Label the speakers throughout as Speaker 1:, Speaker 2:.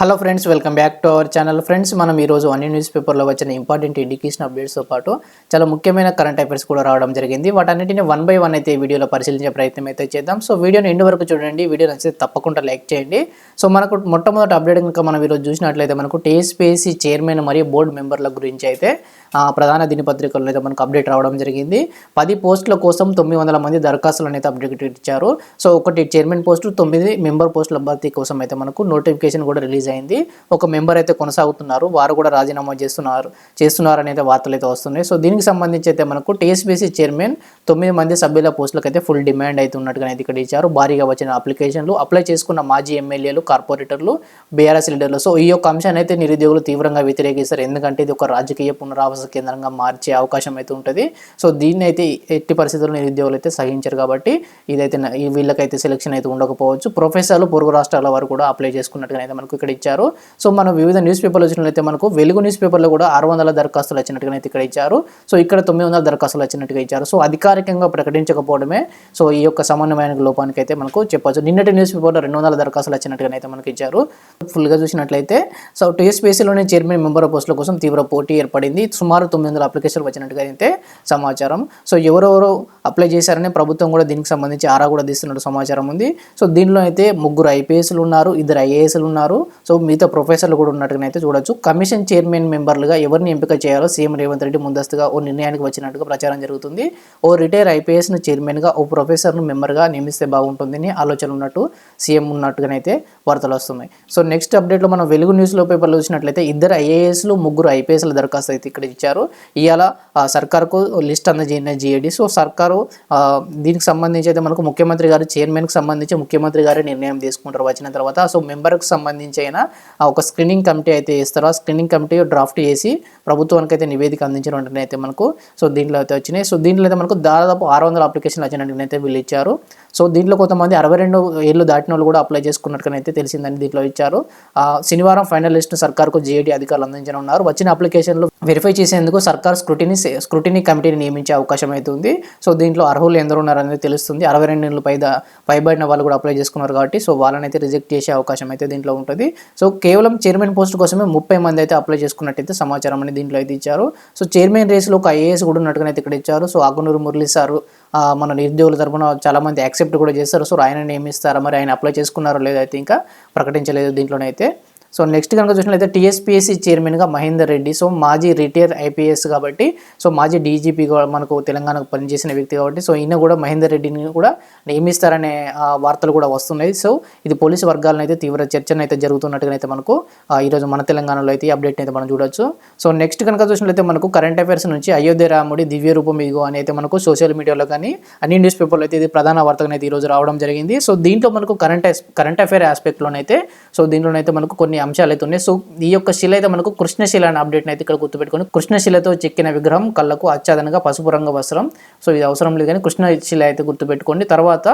Speaker 1: Hello friends welcome back to our channel friends మనం ఈరోజు అన్ని న్యూస్ పేపర్లో వచ్చిన ఇంపార్టెంట్ ఎడ్యుకేషన్ అప్డేట్స్తో పాటు చాలా ముఖ్యమైన కరెంట్ అఫైర్స్ కూడా రావడం జరిగింది. వాటన్నిటిని వన్ బై వన్ అయితే వీడియోలో పరిశీలించే ప్రయత్నం అయితే చేద్దాం. సో వీడియోని ఎండ్ వరకు చూడండి. వీడియో నచ్చితే తప్పకుండా లైక్ చేయండి. సో మనకు మొట్టమొదటి అప్డేట్ కనుక మనం ఈరోజు చూసినట్లయితే మనకు టీఎస్పీఎస్సీ చైర్మన్ మరియు బోర్డు మెంబర్ల గురించి అయితే ఆ, ప్రధాన దినపత్రికల్లో అయితే మనకు అప్డేట్ రావడం జరిగింది. పది పోస్టుల కోసం తొమ్మిది వందల మంది దరఖాస్తులను అయితే అప్డేట్ ఇచ్చారు. సో ఒకటి చైర్మన్ పోస్టు తొమ్మిది మెంబర్ పోస్టుల భర్తీ కోసం అయితే మనకు నోటిఫికేషన్ కూడా రిలీజ్ అయింది. ఒక మెంబర్ అయితే కొనసాగుతున్నారు. వారు కూడా రాజీనామా చేస్తున్నారు. చేస్తున్నారు అయితే వార్తలు అయితే వస్తున్నాయి. సో దీనికి సంబంధించి అయితే మనకు టీఎస్బీసీ చైర్మన్ తొమ్మిది మంది సభ్యుల పోస్టులకు అయితే ఫుల్ డిమాండ్ అయితే ఉన్నట్టుగా అయితే ఇక్కడ ఇచ్చారు. భారీగా వచ్చిన అప్లికేషన్లు అప్లై చేసుకున్న మాజీ ఎమ్మెల్యేలు కార్పొరేటర్లు బీఆర్ఎస్ లీడర్లు. సో ఈ యొక్క అంశాన్ని అయితే నిరుద్యోగులు తీవ్రంగా వ్యతిరేకిస్తారు. ఎందుకంటే ఇది ఒక రాజకీయ పునరావాస కేంద్రంగా మార్చే అవకాశం అయితే ఉంటుంది. సో దీన్ని అయితే ఎట్టి పరిస్థితుల్లో నిరుద్యోగులు అయితే సహించరు కాబట్టి ఇదైతే ఈ వీళ్ళకైతే సెలక్షన్ అయితే ఉండకపోవచ్చు. ప్రొఫెసర్లు పొరుగు రాష్ట్రాల వారు కూడా అప్లై చేసుకున్నట్టుగా అయితే మనకు ఇక్కడ ఇచ్చారు. సో మనం వివిధ న్యూస్ పేపర్లు వచ్చినట్లయితే మనకు వెలుగు న్యూస్ పేపర్లో కూడా ఆరు వందల దరఖాస్తులు వచ్చినట్టుగా అయితే ఇక్కడ ఇచ్చారు. సో ఇక్కడ తొమ్మిది వందల దరఖాస్తులు వచ్చినట్టుగా ఇచ్చారు. సో అధికారికంగా ప్రకటించకపోవడమే. సో ఈ యొక్క సమన్వయమైన లోపానికి అయితే మనకు చెప్పచ్చు. నిన్నటి న్యూస్ పేపర్లో రెండు వందల దరఖాస్తులు వచ్చినట్టుగా అయితే మనకి ఇచ్చారు. ఫుల్గా చూసినట్లయితే సో టీఎస్పీసీలోనే చైర్మన్ మెంబర్ పోస్టుల కోసం తీవ్ర పోటీ ఏర్పడింది. సుమారు తొమ్మిది వందల అప్లికేషన్లు వచ్చినట్టుగా అయితే సమాచారం. సో ఎవరెవరు అప్లై చేశారని ప్రభుత్వం కూడా దీనికి సంబంధించి ఆరా కూడా తీస్తున్నట్టు సమాచారం ఉంది. సో దీనిలో అయితే ముగ్గురు ఐపీఎస్లు ఉన్నారు ఇద్దరు ఐఏఎస్లు ఉన్నారు. సో మిగతా ప్రొఫెసర్లు కూడా ఉన్నట్టుగా అయితే చూడొచ్చు. కమిషన్ చైర్మన్ మెంబర్లుగా ఎవరిని ఎంపిక చేయాలో సీఎం రేవంత్ రెడ్డి ముందస్తుగా ఓ నిర్ణయానికి వచ్చినట్టుగా ప్రచారం జరుగుతుంది. ఓ రిటైర్ ఐపీఎస్ను చైర్మన్గా ఓ ప్రొఫెసర్ను మెంబర్గా నియమిస్తే బాగుంటుందని ఆలోచన ఉన్నట్టు సీఎం ఉన్నట్టుగానైతే వార్తలు వస్తున్నాయి. సో నెక్స్ట్ అప్డేట్లో మనం వెలుగు న్యూస్లో పేపర్లో చూసినట్లయితే ఇద్దరు ఐఏఎస్లు ముగ్గురు ఐపీఎస్ల దరఖాస్తు అయితే ఇక్కడ ఇచ్చారు. ఇవాళ సర్కార్కు లిస్ట్ అందజేసిన జీఏడీ. సో సర్కార్ ఆ, దీనికి సంబంధించి అయితే మనకు ముఖ్యమంత్రి గారు చైర్మన్కి సంబంధించి ముఖ్యమంత్రి గారే నిర్ణయం తీసుకుంటారు వచ్చిన తర్వాత. సో మెంబర్కి సంబంధించి అయినా ఒక స్క్రీనింగ్ కమిటీ అయితే ఇస్తారు. ఆ స్క్రీనింగ్ కమిటీ డ్రాఫ్ట్ చేసి ప్రభుత్వానికి అయితే నివేదిక అందించిన వెంటనే అయితే మనకు సో దీంట్లో అయితే వచ్చినాయి. సో దీంట్లో అయితే మనకు దాదాపు ఆరు వందల అప్లికేషన్లు వచ్చినట్టుగా అయితే వీళ్ళు ఇచ్చారు. సో దీంట్లో కొంతమంది అరవై రెండు ఏళ్ళు దాటిన వాళ్ళు కూడా అప్లై చేసుకున్నట్టుగా అయితే తెలిసిందని దీంట్లో ఇచ్చారు. శనివారం ఫైనల్ లిస్ట్ సర్కార్కు జేఏడీ అధికారులు అందించనున్నారు వచ్చిన అప్లికేషన్లు వెరిఫై చేసేందుకు సర్కార్ స్క్రూటిని స్క్రూటిని కమిటీని నియమించే అవకాశం అయితే ఉంది. సో దీంట్లో అర్హులు ఎందరు ఉన్నారనేది తెలుస్తుంది. అరవై రెండు నెలలు పై పైబడిన వాళ్ళు కూడా అప్లై చేసుకున్నారు కాబట్టి సో వాళ్ళని అయితే రిజెక్ట్ చేసే అవకాశం అయితే దీంట్లో ఉంటుంది. సో కేవలం చైర్మన్ పోస్ట్ కోసమే ముప్పై మంది అయితే అప్లై చేసుకున్నట్టయితే సమాచారం అనేది దీంట్లో అయితే ఇచ్చారు. సో చైర్మన్ రేస్లో ఒక ఐఏఎస్ కూడా ఉన్నట్టుగా అయితే ఇక్కడ ఇచ్చారు. సో ఆకునూరు మురళి సారు మన నిరుద్యోగుల తరపున చాలా మంది యాక్సెప్ట్ కూడా చేస్తారు సో ఆయన నియమిస్తారా మరి? ఆయన అప్లై చేసుకున్నారో లేదైతే ఇంకా ప్రకటించలేదు దీంట్లోనైతే. సో నెక్స్ట్ కనుక చూసినట్లయితే టీఎస్పీఎస్సీ చైర్మన్గా మహేందర్ రెడ్డి. సో మాజీ రిటైర్ ఐపీఎస్ కాబట్టి సో మాజీ డీజీపీ మనకు తెలంగాణకు పనిచేసిన వ్యక్తి కాబట్టి సో ఈయన కూడా మహేందర్ రెడ్డిని కూడా నియమిస్తారనే వార్తలు కూడా వస్తున్నాయి. సో ఇది పోలీసు వర్గాలను అయితే తీవ్ర చర్చన అయితే జరుగుతున్నట్టుగా అయితే మనకు ఈరోజు మన తెలంగాణలో అయితే ఈ అప్డేట్ అయితే మనం చూడొచ్చు. సో నెక్స్ట్ కనుక చూసినట్లయితే మనకు కరెంట్ అఫైర్స్ నుంచి అయోధ్య రాముడి దివ్య రూపం ఇదిగో అని అయితే మనకు సోషల్ మీడియాలో కానీ అన్ని న్యూస్ పేపర్లో అయితే ఇది ప్రధాన వార్తగా అయితే ఈరోజు రావడం జరిగింది. సో దీంట్లో మనకు కరెంట్ కరెంట్ అఫైర్ ఆస్పెక్ట్లోనైతే సో దీంట్లోనైతే మనకు కొన్ని అంశాలు అయితే ఉన్నాయి సో ఈ యొక్క శిల అయితే మనకు కృష్ణశిల అనే అప్డేట్ అయితే ఇక్కడ గుర్తుపెట్టుకొని కృష్ణశిలతో చెక్కిన విగ్రహం కళ్ళకు ఆచ్ఛాదనగా పసుపు రంగు వస్త్రం. సో ఇది అవసరం లేదు కానీ కృష్ణశిల అయితే గుర్తుపెట్టుకోండి. తర్వాత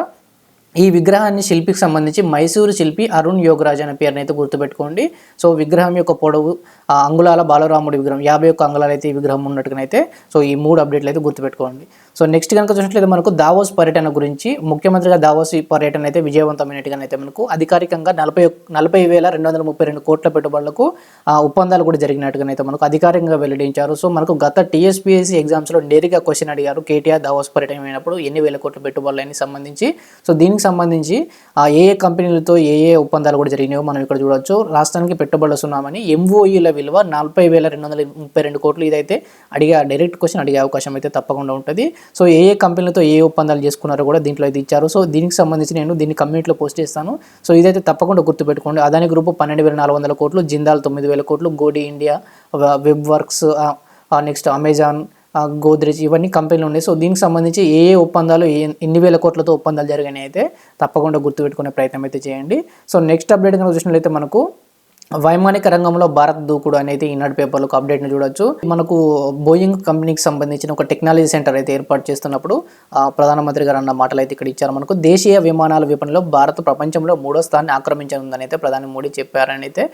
Speaker 1: ఈ విగ్రహాన్ని శిల్పికి సంబంధించి మైసూరు శిల్పి అరుణ్ యోగరాజ్ అనే పేరుని అయితే గుర్తుపెట్టుకోండి. సో విగ్రహం యొక్క పొడవు ఆ, అంగుళాల బాలరాముడి విగ్రహం యాభై ఒక్క అంగుళాలు అయితే ఈ విగ్రహం ఉన్నట్టుగానైతే సో ఈ మూడు అప్డేట్లు అయితే గుర్తుపెట్టుకోండి. సో నెక్స్ట్ కనుక చూసినట్లయితే మనకు దావోస్ పర్యటన గురించి ముఖ్యమంత్రిగా దావోస్ పర్యటన అయితే విజయవంతమైనట్టుగా అయితే మనకు అధికారికంగా నలభై నలభై వేల రెండు వందల ముప్పై రెండు కోట్ల పెట్టుబడులకు ఒప్పందాలు కూడా జరిగినట్టుగా అయితే మనకు అధికారికంగా వెల్లడించారు. సో మనకు గత టీఎస్పీఎస్సీ ఎగ్జామ్స్లో నేరుగా క్వశ్చన్ అడిగారు కేటీఆర్ దావోస్ పర్యటన అయినప్పుడు ఎన్ని వేల కోట్ల పెట్టుబడులని సంబంధించి. సో దీనికి సంబంధించి ఏ ఏ కంపెనీలతో ఏ ఏ ఒప్పందాలు కూడా జరిగినాయో మనం ఇక్కడ చూడొచ్చు. రాష్ట్రానికి పెట్టుబడులు వస్తున్నామని ఎంఓఈల విలువ నలభై వేల రెండు వందల ముప్పై రెండు కోట్లు. ఇదైతే అడిగే డైరెక్ట్ క్వశ్చన్ అడిగే అవకాశం అయితే తప్పకుండా ఉంటుంది. సో ఏ ఏ కంపెనీలతో ఏ ఒప్పందాలు చేసుకున్నారో కూడా దీంట్లో అయితే ఇచ్చారు. సో దీనికి సంబంధించి నేను దీన్ని కమ్యూనిటీలో పోస్ట్ చేస్తాను. సో ఇదైతే తప్పకుండా గుర్తుపెట్టుకోండి. అదాని గ్రూప్ పన్నెండు వేల నాలుగు వందల కోట్లు జిందాల్ తొమ్మిది వేల కోట్లు గోడి India web works next Amazon Godrej ఇవన్నీ కంపెనీలు ఉన్నాయి. సో దీనికి సంబంధించి ఏ ఏ ఒప్పందాలు ఏ ఎన్ని వేల కోట్లతో ఒప్పందాలు జరిగినాయి అయితే తప్పకుండా గుర్తుపెట్టుకునే ప్రయత్నం అయితే చేయండి. సో నెక్స్ట్ అప్డేట్ కనుక చూసినట్లయితే మనకు వైమానిక రంగంలో భారత్ దూకుడు అనేది ఈనాడు పేపర్లకు ఒక అప్డేట్ని చూడొచ్చు. మనకు బోయింగ్ కంపెనీకి సంబంధించిన ఒక టెక్నాలజీ సెంటర్ అయితే ఏర్పాటు చేస్తున్నప్పుడు ప్రధానమంత్రి గారు అన్న మాటలు అయితే ఇక్కడ ఇచ్చారు. మనకు దేశీయ విమానాల విపణిలో భారత్ ప్రపంచంలో మూడో స్థానాన్ని ఆక్రమించనుందని అయితే ప్రధాని మోడీ చెప్పారని అయితే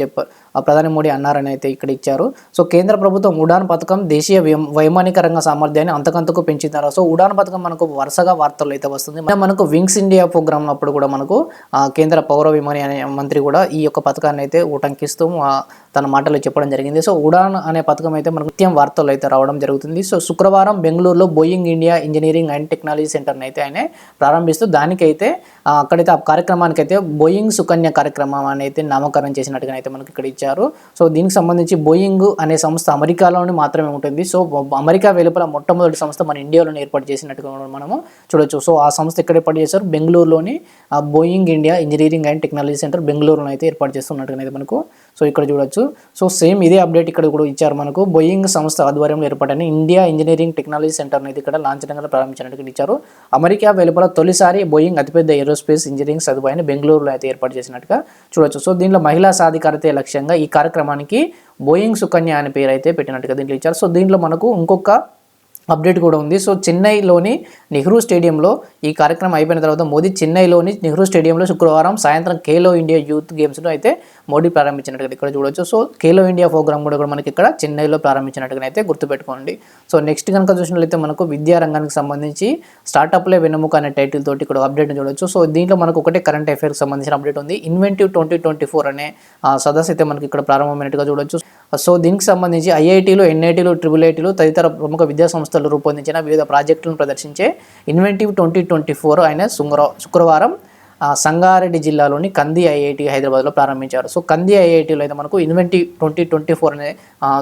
Speaker 1: చెప్పారు ప్రధాని మోడీ అన్నారని అయితే ఇక్కడ ఇచ్చారు. సో కేంద్ర ప్రభుత్వం ఉడాన్ పథకం దేశీయ వైమానిక రంగ సామర్థ్యాన్ని అంతకంతకు పెంచుతున్నారు? సో ఉడాన్ పథకం మనకు వరుసగా వార్తలు అయితే వస్తుంది. మనకు వింగ్స్ ఇండియా ప్రోగ్రామ్ అప్పుడు కూడా మనకు ఆ, కేంద్ర పౌర విమాని అనే మంత్రి కూడా ఈ యొక్క పథకాన్ని అయితే ఉటంకిస్తూ తన మాటలో చెప్పడం జరిగింది. సో ఉడాన్ అనే పథకం అయితే మనకు నిత్యం వార్తలు అయితే రావడం జరుగుతుంది. సో శుక్రవారం బెంగళూరులో Boeing India engineering and technology సెంటర్ని అయితే ఆయన ప్రారంభిస్తూ దానికైతే అక్కడైతే ఆ కార్యక్రమానికి అయితే బోయింగ్ సుకన్య కార్యక్రమం అని అయితే నామకరణం చేసినట్టుగా అయితే మనకి ఇక్కడ ఇచ్చారు. సో దీనికి సంబంధించి బోయింగ్ అనే సంస్థ అమెరికాలోనే మాత్రమే ఉంటుంది. సో అమెరికా వెలుపల మొట్టమొదటి సంస్థ మన ఇండియాలోనే ఏర్పాటు చేసినట్టుగా మనము చూడొచ్చు. సో ఆ సంస్థ ఎక్కడ ఏర్పాటు చేశారు? బెంగళూరులోని Boeing India engineering and technology centre బెంగళూరులో అయితే ఏర్పాటు చేస్తున్నట్టుగా అయితే మనకు సో ఇక్కడ చూడొచ్చు. సో సేమ్ ఇదే అప్డేట్ ఇక్కడ కూడా ఇచ్చారు మనకు. బోయింగ్ సంస్థ ఆధ్వర్యంలో ఏర్పాటైన ఇండియా ఇంజనీరింగ్ టెక్నాలజీ సెంటర్ అనేది ఇక్కడ లాంఛనంగా ప్రారంభించినట్టుగా ఇచ్చారు. అమెరికా వెలుపల తొలిసారి బోయింగ్ అతిపెద్ద ఏరోస్పేస్ ఇంజనీరింగ్ సదుపాయాన్ని బెంగళూరులో అయితే ఏర్పాటు చేసినట్టుగా చూడొచ్చు. సో దీనిలో మహిళా సాధికారతే లక్ష్యంగా ఈ కార్యక్రమానికి బోయింగ్ సుకన్య అనే పేరు అయితే పెట్టినట్టుగా దీంట్లో ఇచ్చారు. సో దీంట్లో మనకు ఇంకొక అప్డేట్ కూడా ఉంది. సో చెన్నైలోని నెహ్రూ స్టేడియంలో ఈ కార్యక్రమం అయిపోయిన తర్వాత మోదీ చెన్నైలోని నెహ్రూ స్టేడియంలో శుక్రవారం సాయంత్రం ఖేలో ఇండియా యూత్ గేమ్స్ను అయితే మోడీ ప్రారంభించినట్టుగా ఇక్కడ చూడొచ్చు. సో ఖేలో ఇండియా ప్రోగ్రామ్ కూడా కూడా మనకి ఇక్కడ చెన్నైలో ప్రారంభించినట్టుగా అయితే గుర్తుపెట్టుకోండి. సో నెక్స్ట్ కనుక చూసినట్లయితే మనకు విద్యారంగానికి సంబంధించి స్టార్టప్లే వెన్నెముక అనే టైటిల్ తోటి ఇక్కడ అప్డేట్ చూడొచ్చు. సో దీంట్లో మనకు ఒకటే కరెంట్ అఫైర్కి సంబంధించిన అప్డేట్ ఉంది. ఇన్వెంటివ్ ట్వంటీ ట్వంటీ ఫోర్ అనే సదస్సు అయితే మనకి ఇక్కడ ప్రారంభమైనట్టుగా చూడొచ్చు. సో దీనికి సంబంధించి ఐఐటీలు ఎన్ఐటీలు ట్రిపుల్ ఐటీలు తదితర ప్రముఖ విద్యా సంస్థలు రూపొందించిన వివిధ ప్రాజెక్టులను ప్రదర్శించే ఇన్వెంటివ్ ట్వంటీ ట్వంటీ ఫోర్ ఆయన శుక్రవారం సంగారెడ్డి జిల్లాలోని కంది ఐఐటి హైదరాబాద్లో ప్రారంభించారు. సో కంది ఐఐటిలో అయితే మనకు ఇన్వెంటీ ట్వంటీ ట్వంటీ ఫోర్ అనే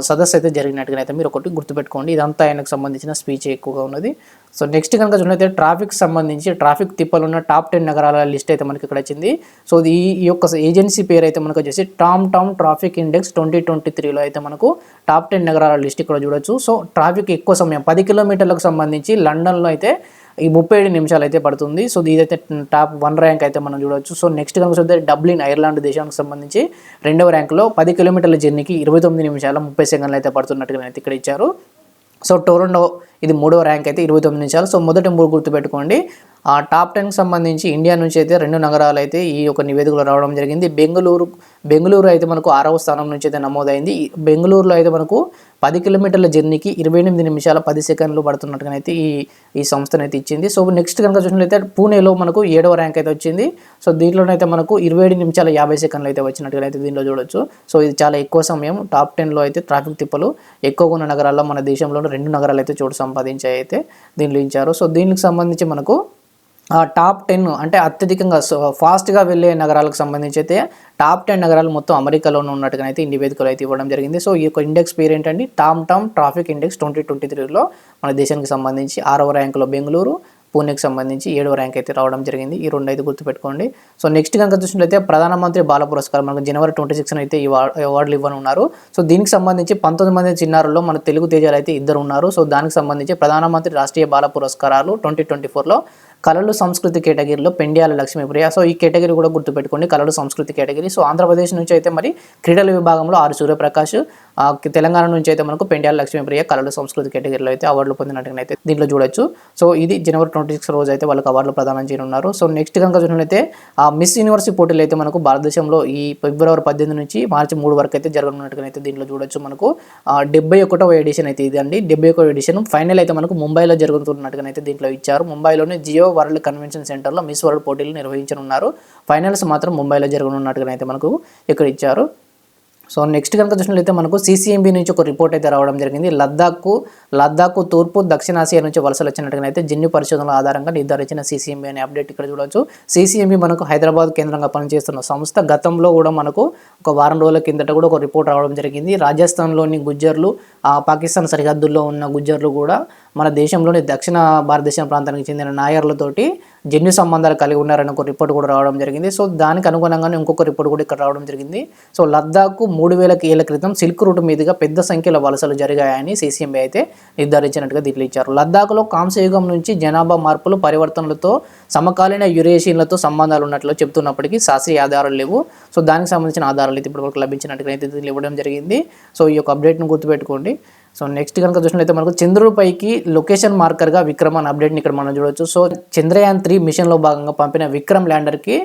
Speaker 1: సదస్సు అయితే జరిగినట్టుగా అయితే మీరు ఒకటి గుర్తుపెట్టుకోండి. ఇదంతా ఆయనకు సంబంధించిన స్పీచ్ ఎక్కువగా ఉన్నది. సో నెక్స్ట్ కనుక చూడైతే ట్రాఫిక్ సంబంధించి ట్రాఫిక్ తిప్పలు ఉన్న టాప్ టెన్ నగరాల లిస్ట్ అయితే మనకి ఇక్కడ వచ్చింది. సో ఈ ఈ యొక్క ఏజెన్సీ పేరు అయితే మనకు వచ్చేసి TomTom traffic index twenty twenty త్రీలో అయితే మనకు టాప్ టెన్ నగరాల లిస్ట్ ఇక్కడ చూడొచ్చు. సో ట్రాఫిక్ ఎక్కువ సమయం పది కిలోమీటర్లకు సంబంధించి లండన్లో అయితే ఈ ముప్పై ఏడు నిమిషాలు అయితే పడుతుంది. సో ఇదైతే టాప్ వన్ ర్యాంక్ అయితే మనం చూడొచ్చు. సో నెక్స్ట్ కనుక చూస్తే డబ్లిన్ ఐర్లాండ్ దేశానికి సంబంధించి రెండవ ర్యాంక్లో పది కిలోమీటర్ల జర్నీకి ఇరవై తొమ్మిది నిమిషాల ముప్పై సెకండ్లు అయితే పడుతున్నట్టుగా అయితే ఇక్కడ ఇచ్చారు. సో టోరండో ఇది మూడవ ర్యాంక్ అయితే ఇరవై తొమ్మిది నిమిషాలు. సో మొదటి మూడు గుర్తుపెట్టుకోండి. ఆ టాప్ టెన్కి సంబంధించి ఇండియా నుంచి అయితే రెండు నగరాలు అయితే ఈ యొక్క నివేదికలో రావడం జరిగింది. బెంగళూరు బెంగళూరు అయితే మనకు ఆరవ స్థానం నుంచి అయితే నమోదైంది. బెంగళూరులో అయితే మనకు పది కిలోమీటర్ల జర్నీకి ఇరవై ఎనిమిది నిమిషాల పది సెకండ్లు పడుతున్నట్టుగా అయితే ఈ ఈ సంస్థనైతే ఇచ్చింది. సో నెక్స్ట్ కనుక చూసినట్లయితే పూణేలో మనకు ఏడవ ర్యాంక్ అయితే వచ్చింది. సో దీంట్లోనైతే మనకు ఇరవై ఏడు నిమిషాల యాభై సెకండ్లు అయితే వచ్చినట్టుగా అయితే దీనిలో చూడొచ్చు. సో ఇది చాలా ఎక్కువ సమయం. టాప్ టెన్లో అయితే ట్రాఫిక్ తిప్పలు ఎక్కువగా ఉన్న నగరాల్లో మన దేశంలో రెండు నగరాలు అయితే చోటు సంపాదించాయి అయితే దీనిలో ఇచ్చారు. సో దీనికి సంబంధించి మనకు టాప్ టెన్ అంటే అత్యధికంగా ఫాస్ట్గా వెళ్ళే నగరాలకు సంబంధించి అయితే టాప్ టెన్ నగరాలు మొత్తం అమెరికాలోనే ఉన్నట్టుగా అయితే ఈ నివేదికలు అయితే ఇవ్వడం జరిగింది. సో ఈ యొక్క ఇండెక్స్ పేరు ఏంటంటే TomTom traffic index twenty twenty త్రీలో మన దేశానికి సంబంధించి ఆరవ ర్యాంకులో బెంగళూరు పూణేకి సంబంధించి ఏడవ ర్యాంక్ అయితే రావడం జరిగింది. ఈ రెండు అయితే గుర్తుపెట్టుకోండి. సో నెక్స్ట్ కనుక చూసినట్లయితే ప్రధానమంత్రి బాల పురస్కారం మనకు జనవరి ట్వంటీ సిక్స్ అయితే ఈ అవార్డు- అవార్డులు ఇవ్వనున్నారు. సో దీనికి సంబంధించి పంతొమ్మిది మంది చిన్నారుల్లో మన తెలుగు తేజాలు అయితే ఇద్దరు ఉన్నారు సో దానికి సంబంధించి ప్రధానమంత్రి రాష్ట్రీయ బాల పురస్కారాలు ట్వంటీ ట్వంటీ ఫోర్లో కళలు సంస్కృతి కేటగిరీలో పెండ్యాల లక్ష్మీప్రియ సో ఈ కేటగిరీ కూడా గుర్తుపెట్టుకోండి కళలు సంస్కృతి కేటగిరీ. సో ఆంధ్రప్రదేశ్ నుంచి అయితే మరి క్రీడల విభాగంలో ఆరు సూర్యప్రకాష్ తెలంగాణ నుంచి అయితే మనకు పెండియాల లక్ష్మీప్రియ కళలు సంస్కృతి కేటగిరీలో అయితే అవార్డులు పొందినట్టుగా అయితే దీంట్లో చూడొచ్చు. సో ఇది జనవరి ట్వంటీ సిక్స్ రోజు అయితే వాళ్ళకి అవార్డులు ప్రదానం చేయనున్నారు. సో నెక్స్ట్ కనుక చూసినట్లయితే ఆ మిస్ యూనివర్సిటీ పోటీలు అయితే మనకు భారతదేశంలో ఈ ఫిబ్రవరి పద్దెనిమిది నుంచి మార్చి మూడు వరకు అయితే జరగనున్నట్టుగా అయితే దీంట్లో చూడొచ్చు మనకు. డెబ్బై ఒకటవ ఎడిషన్ అయితే ఇది అండి డెబ్బై ఒకటో ఎడిషన్ ఫైనల్ అయితే మనకు ముంబైలో జరుగుతున్నట్టుగా అయితే దీంట్లో ఇచ్చారు. ముంబైలోని జియో వరల్డ్ కన్వెన్షన్ సెంటర్లో మిస్ వరల్డ్ పోటీలు నిర్వహించనున్నారు. ఫైనల్స్ మాత్రం ముంబైలో జరగనున్నట్టుగా అయితే మనకు ఇక్కడ ఇచ్చారు. సో నెక్స్ట్ కనుక చూసినట్లయితే మనకు సీసీఎంబీ నుంచి ఒక రిపోర్ట్ అయితే రావడం జరిగింది. లద్దాఖ్ లద్దాఖ్ తూర్పు దక్షిణాసియా నుంచి వలసలు వచ్చినట్టుగా అయితే జన్యు పరిశోధనల ఆధారంగా నిర్ధారించిన సీసీఎంబీ అనే అప్డేట్ ఇక్కడ చూడవచ్చు సీసీఎంబీ మనకు హైదరాబాద్ కేంద్రంగా పనిచేస్తున్న సంస్థ గతంలో కూడా మనకు ఒక వారం రోజుల కిందట కూడా ఒక రిపోర్ట్ రావడం జరిగింది. రాజస్థాన్లోని గుజ్జర్లు పాకిస్తాన్ సరిహద్దుల్లో ఉన్న గుజ్జర్లు కూడా మన దేశంలోని దక్షిణ భారతదేశం ప్రాంతానికి చెందిన నాయర్లతోటి జన్యు సంబంధాలు కలిగి ఉన్నారని ఒక రిపోర్ట్ కూడా రావడం జరిగింది. సో దానికి అనుగుణంగానే ఇంకొక రిపోర్ట్ కూడా ఇక్కడ రావడం జరిగింది. సో లద్దాఖ్ మూడు వేల ఏళ్ళ క్రితం సిల్క్ రూట్ మీదుగా పెద్ద సంఖ్యలో వలసలు జరిగాయని సీసీఎంబీ అయితే నిర్ధారించినట్టుగా దీంట్లో ఇచ్చారు లద్దాఖ్లో కాంస్యయుగం నుంచి జనాభా మార్పులు పరివర్తనలతో సమకాలీన యురేషియన్లతో సంబంధాలు ఉన్నట్లు చెప్తున్నప్పటికీ శాస్త్రీయ ఆధారాలు లేవు. సో దానికి సంబంధించిన ఆధారాలు అయితే ఇప్పటివరకు లభించినట్టుగా అయితే ఇవ్వడం జరిగింది. సో ఈ యొక్క అప్డేట్ను గుర్తుపెట్టుకోండి. సో నెక్స్ట్ కనుక చూసినట్లయితే మనకు చంద్రుడిపైకి లొకేషన్ మార్కర్గా విక్రమ్ అనే అప్డేట్ని ఇక్కడ మనం చూడవచ్చు సో చంద్రయాన్ త్రీ మిషన్లో భాగంగా పంపిన విక్రమ్ ల్యాండర్కి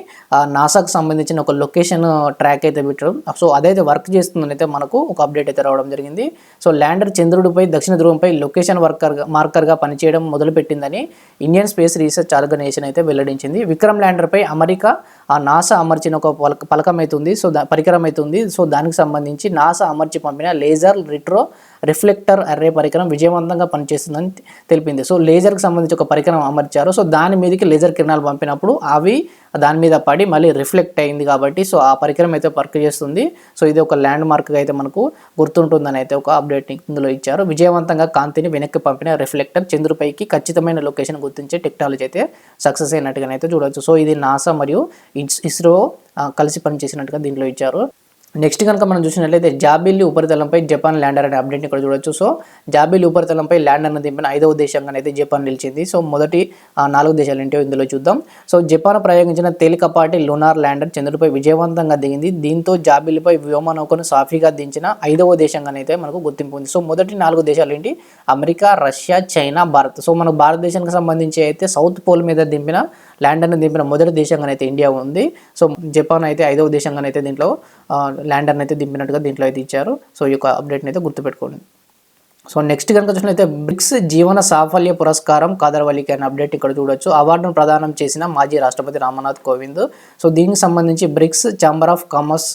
Speaker 1: నాసాకు సంబంధించిన ఒక లొకేషన్ ట్రాక్ అయితే పెట్టడం. సో అదైతే వర్క్ చేస్తుందని అయితే మనకు ఒక అప్డేట్ అయితే రావడం జరిగింది. సో ల్యాండర్ చంద్రుడిపై దక్షిణ ధ్రువంపై లొకేషన్ వర్కర్గా మార్కర్గా పనిచేయడం మొదలుపెట్టిందని ఇండియన్ స్పేస్ రీసెర్చ్ ఆర్గనైజేషన్ అయితే వెల్లడించింది. విక్రమ్ ల్యాండర్పై అమెరికా ఆ నాసా అమర్చిన ఒక పలక పలకం అవుతుంది సో దా పరికరం అవుతుంది సో దానికి సంబంధించి నాసా అమర్చి పంపిన లేజర్ రిట్రో రిఫ్లెక్టర్ అర్రే పరికరం విజయవంతంగా పనిచేస్తుందని తెలిపింది. సో లేజర్కి సంబంధించి ఒక పరికరం అమర్చారు. సో దాని మీదకి లేజర్ కిరణాలు పంపినప్పుడు అవి దాని మీద పడి మళ్ళీ రిఫ్లెక్ట్ అయింది కాబట్టి సో ఆ పరికరం అయితే వర్క్ చేస్తుంది. సో ఇది ఒక ల్యాండ్ మార్క్గా అయితే మనకు గుర్తుంటుందని అయితే ఒక అప్డేట్ ఇందులో ఇచ్చారు. విజయవంతంగా కాంతిని వెనక్కి పంపిన రిఫ్లెక్టర్ చంద్రుపైకి ఖచ్చితమైన లొకేషన్ గుర్తించే టెక్నాలజీ అయితే సక్సెస్ అయినట్టుగానైతే చూడవచ్చు సో ఇది నాసా మరియు ఇస్- ఇస్రో కలిసి పనిచేసినట్టుగా దీంట్లో ఇచ్చారు. నెక్స్ట్ కనుక మనం చూసినట్లయితే జాబిల్లి ఉపరితలంపై జపాన్ ల్యాండర్ అనే అప్డేట్ని ఇక్కడ చూడొచ్చు. సో జాబిల్లి ఉపరితలంపై ల్యాండర్ను దింపిన ఐదవ దేశంగా అయితే జపాన్ నిలిచింది. సో మొదటి నాలుగు దేశాలు ఏంటో ఇందులో చూద్దాం. సో జపాన్ ప్రయోగించిన తేలికపాటి లునార్ ల్యాండర్ చంద్రుడిపై విజయవంతంగా దిగింది. దీంతో జాబిల్లిపై వ్యోమనౌకను సాఫీగా దించిన ఐదవ దేశంగానైతే మనకు గుర్తింపు ఉంది. సో మొదటి నాలుగు దేశాలు ఏంటి? America Russia China Bharat. So మనకు భారతదేశానికి సంబంధించి అయితే సౌత్ పోల్ మీద దింపిన ల్యాండర్ని దింపిన మొదటి దేశంగానైతే ఇండియా ఉంది. సో జపాన్ అయితే ఐదవ దేశంగానైతే దీంట్లో ల్యాండర్ని అయితే దింపినట్టుగా దీంట్లో అయితే ఇచ్చారు. సో ఈ యొక్క అప్డేట్ని అయితే గుర్తుపెట్టుకోండి. సో నెక్స్ట్ కనుక చూసినట్లయితే బ్రిక్స్ జీవన సాఫల్య పురస్కారం కాదర్వల్లికి అనే అప్డేట్ ఇక్కడ చూడొచ్చు. అవార్డును ప్రదానం చేసిన మాజీ రాష్ట్రపతి రామ్నాథ్ కోవింద్. సో దీనికి సంబంధించి BRICS chamber of commerce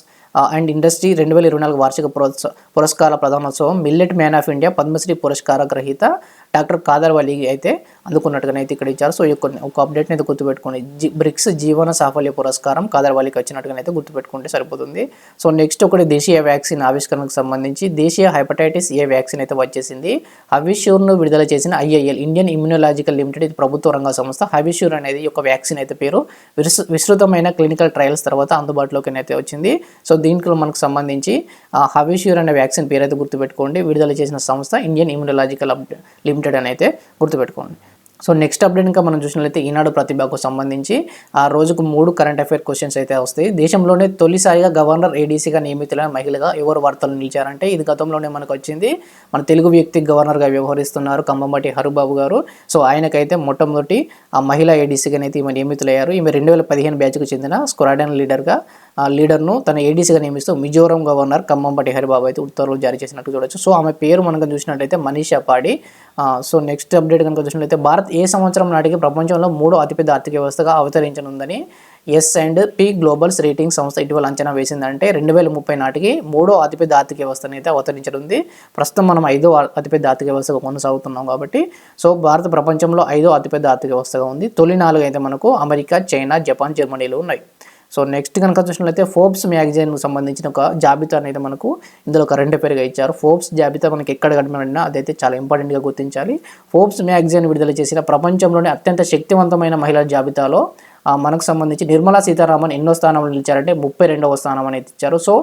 Speaker 1: and industry రెండు వేల ఇరవై నాలుగు వార్షిక పురస్క పురస్కార ప్రధానోత్సవం millet man of India Padmashri పురస్కార గ్రహీత డాక్టర్ కాదర్వల్లి అయితే అందుకున్నట్టుగా అయితే ఇక్కడ ఇచ్చారు. సో కొన్ని ఒక అప్డేట్ని అయితే గుర్తుపెట్టుకోండి. జీ బ్రిక్స్ జీవన సాఫల్య పురస్కారం కాదర్ వలికి వచ్చినట్టుగా అయితే గుర్తుపెట్టుకుంటే సరిపోతుంది. సో నెక్స్ట్ ఒకటి దేశీయ వ్యాక్సిన్ ఆవిష్కరణకు సంబంధించి దేశీయ హెపటైటిస్ ఏ వ్యాక్సిన్ అయితే వచ్చేసింది? హవిష్యూర్ను విడుదల చేసిన ఐఐఎల్ ఇండియన్ ఇమ్యునలాజికల్ లిమిటెడ్ ఇది ప్రభుత్వ రంగ సంస్థ. హవిష్యూర్ అనేది ఒక వ్యాక్సిన్ అయితే పేరు. విస్తృతమైన క్లినికల్ ట్రయల్స్ తర్వాత అందుబాటులోకి అయితే వచ్చింది. సో దీనికి మనకు సంబంధించి హవిష్యూర్ అనే వ్యాక్సిన్ పేరు అయితే గుర్తుపెట్టుకోండి. విడుదల చేసిన సంస్థ ఇండియన్ ఇమ్యునలాజికల్ లిమిటెడ్ అని అయితే గుర్తుపెట్టుకోండి. సో నెక్స్ట్ అప్డేట్ ఇంకా మనం చూసినట్లయితే ఈనాడు ప్రతిభకు సంబంధించి ఆ రోజుకు మూడు కరెంట్ అఫైర్ క్వశ్చన్స్ అయితే వస్తాయి. దేశంలోనే తొలిసారిగా గవర్నర్ ఏడీసీగా నియమితులైన మహిళగా ఎవరు వార్తలు నిలిచారంటే ఇది గతంలోనే మనకు వచ్చింది. మన తెలుగు వ్యక్తి గవర్నర్గా వ్యవహరిస్తున్నారు కంబంబటి హరుబాబు గారు. సో ఆయనకైతే మొట్టమొదటి ఆ మహిళా ఏడీసీగా అయితే ఈమె నియమితులయ్యారు. ఈమె రెండు వేల పదిహేను బ్యాచ్కు చెందిన స్క్వాడన్ లీడర్గా లీడర్ను తన ఏడీసీగా నియమిస్తూ మిజోరం గవర్నర్ కమ్మంపటి హరిబాబు అయితే ఉత్తర్వులు జారీ చేసినట్టు చూడొచ్చు. సో ఆమె పేరు మనకు చూసినట్టయితే మనీషా పాడి. సో నెక్స్ట్ అప్డేట్ కనుక చూసినట్లయితే భారత్ ఏ సంవత్సరం నాటికి ప్రపంచంలో మూడో అతిపెద్ద ఆర్థిక వ్యవస్థగా అవతరించనుందని S and P globals rating సంస్థ ఇటీవల అంచనా వేసిందంటే రెండు వేల ముప్పై నాటికి మూడో అతిపెద్ద ఆర్థిక వ్యవస్థను అయితే అవతరించనుంది. ప్రస్తుతం మనం ఐదో అతిపెద్ద ఆర్థిక వ్యవస్థగా కొనసాగుతున్నాం కాబట్టి. సో భారత ప్రపంచంలో ఐదో అతిపెద్ద ఆర్థిక వ్యవస్థగా ఉంది. తొలి నాలుగు అయితే మనకు అమెరికా చైనా జపాన్ జర్మనీలు ఉన్నాయి. సో నెక్స్ట్ కనుక చూసినట్లయితే ఫోర్బ్స్ మ్యాగజైన్కు సంబంధించిన ఒక జాబితా అనేది మనకు ఇందులో ఒక రెండు పేరుగా ఇచ్చారు. ఫోర్బ్స్ జాబితా మనకి ఎక్కడ కనిపినా అదైతే చాలా ఇంపార్టెంట్గా గుర్తించాలి. ఫోర్బ్స్ మ్యాగజైన్ విడుదల చేసిన ప్రపంచంలోనే అత్యంత శక్తివంతమైన మహిళల జాబితాలో మనకు సంబంధించి నిర్మలా సీతారామన్ ఎన్నో స్థానంలో నిలిచారంటే ముప్పై రెండవ స్థానం అనేది ఇచ్చారు. సో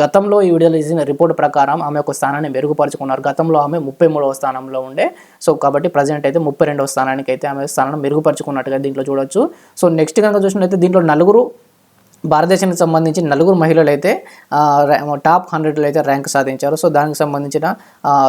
Speaker 1: గతంలో ఈ విడుదల చేసిన రిపోర్ట్ ప్రకారం ఆమె ఒక స్థానాన్ని మెరుగుపరుచుకున్నారు. గతంలో ఆమె ముప్పై మూడవ స్థానంలో ఉండే. సో కాబట్టి ప్రజెంట్ అయితే ముప్పై రెండవ స్థానానికి అయితే ఆమె స్థానాన్ని మెరుగుపరుచుకున్నట్టుగా దీంట్లో చూడొచ్చు. సో నెక్స్ట్ కనుక చూసినట్లయితే దీంట్లో నలుగురు భారతదేశానికి సంబంధించి నలుగురు మహిళలు అయితే టాప్ హండ్రెడ్లో అయితే ర్యాంక్ సాధించారు. సో దానికి సంబంధించిన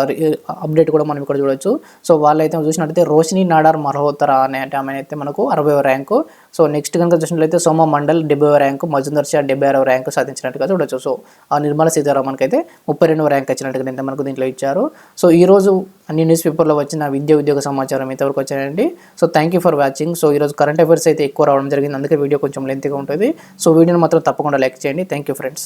Speaker 1: రి- అప్డేట్ కూడా మనం ఇక్కడ చూడొచ్చు. సో వాళ్ళైతే చూసినట్లయితే రోషిని నాడార్ మల్హోత్రా అనే ఆమె అయితే మనకు అరవై ర్యాంకు సో నెక్స్ట్ కనుక చూసినట్లయితే సోమ మండల్ డెబ్బై ర్యాంకు మజుందర్ షా డెబ్బై ఆరో ర్యాంకు సాధించినట్టుగా చూడొచ్చు సో ఆ నిర్మలా సీతారామన్కి అయితే ముప్పై రెండవ ర్యాంక్ వచ్చినట్టుగా అయితే మనకు దీంట్లో ఇచ్చారు. సో ఈ రోజు అన్ని న్యూస్ పేపర్లో వచ్చిన విద్య ఉద్యోగ సమాచారం ఇంతవరకు వచ్చాయండి. So thank you for watching. So ఈరోజు కరెంట్ అఫైర్స్ అయితే ఎక్కువ రావడం జరిగింది. అందుకే వీడియో కొంచెం లెంత్గా ఉంటుంది. సో వీడియోని మాత్రం తప్పకుండా లైక్ చేయండి. Thank you friends.